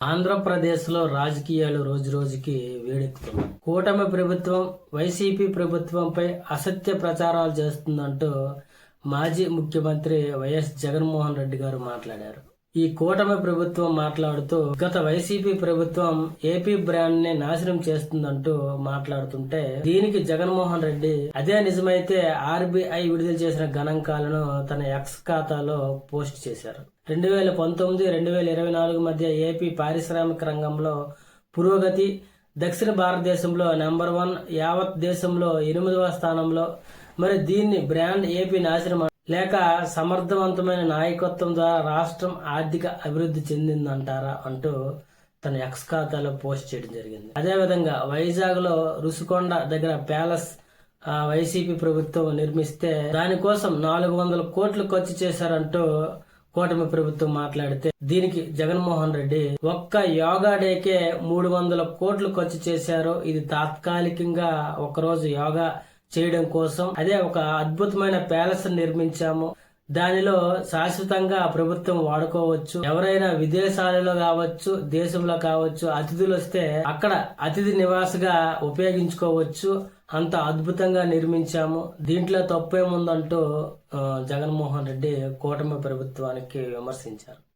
ఆంధ్రప్రదేశ్లో రాజకీయాలు రోజు రోజుకి వేడెక్కుతున్నాయి. కూటమి ప్రభుత్వం వైసీపీ ప్రభుత్వంపై అసత్య ప్రచారాలు చేస్తుందంటూ మాజీ ముఖ్యమంత్రి వైఎస్ జగన్మోహన్ రెడ్డి గారు మాట్లాడారు. ఈ కూటమి ప్రభుత్వం మాట్లాడుతూ గత వైసీపీ ప్రభుత్వం ఏపీ బ్రాండ్ని నాశనం చేస్తుందంటూ మాట్లాడుతుంటే దీనికి జగన్మోహన్ రెడ్డి అదే నిజమైతే ఆర్బీఐ విడుదల చేసిన గణాంకాలను తన ఎక్స్ ఖాతాలో పోస్ట్ చేశారు. రెండు వేల పంతొమ్మిది రెండు వేల ఇరవై నాలుగు మధ్య ఏపీ పారిశ్రామిక రంగంలో పురోగతి దక్షిణ భారతదేశంలో నెంబర్ వన్ యావత్ దేశంలో ఎనిమిదవ స్థానంలో మరి దీన్ని బ్రాండ్ ఏపీ నాశనం లేక సమర్థవంతమైన నాయకత్వం ద్వారా రాష్ట్రం ఆర్థిక అభివృద్ధి చెందిందంటారా అంటూ తన ఎక్స్ ఖాతాలో పోస్ట్ చేయడం జరిగింది. అదేవిధంగా వైజాగ్లో రుషికొండ దగ్గర ప్యాలెస్ వైసీపీ ప్రభుత్వం నిర్మిస్తే దానికోసం నాలుగు వందల కోట్లు ఖర్చు చేశారంటూ కూటమి ప్రభుత్వం మాట్లాడితే దీనికి జగన్మోహన్ రెడ్డి ఒక్క యోగా డేకే మూడు వందల కోట్లు ఖర్చు చేశారు. ఇది తాత్కాలికంగా ఒకరోజు యోగా చేయడం కోసం అదే ఒక అద్భుతమైన ప్యాలెస్ నిర్మించాము. దానిలో శాశ్వతంగా ప్రభుత్వం వాడుకోవచ్చు. ఎవరైనా విదేశాలలో కావచ్చు దేశంలో కావచ్చు అతిథులు వస్తే అక్కడ అతిథి నివాసగా ఉపయోగించుకోవచ్చు. అంత అద్భుతంగా నిర్మించాము. దీంట్లో తప్పేముందంటూ జగన్మోహన్ రెడ్డి కూటమి ప్రభుత్వానికి విమర్శించారు.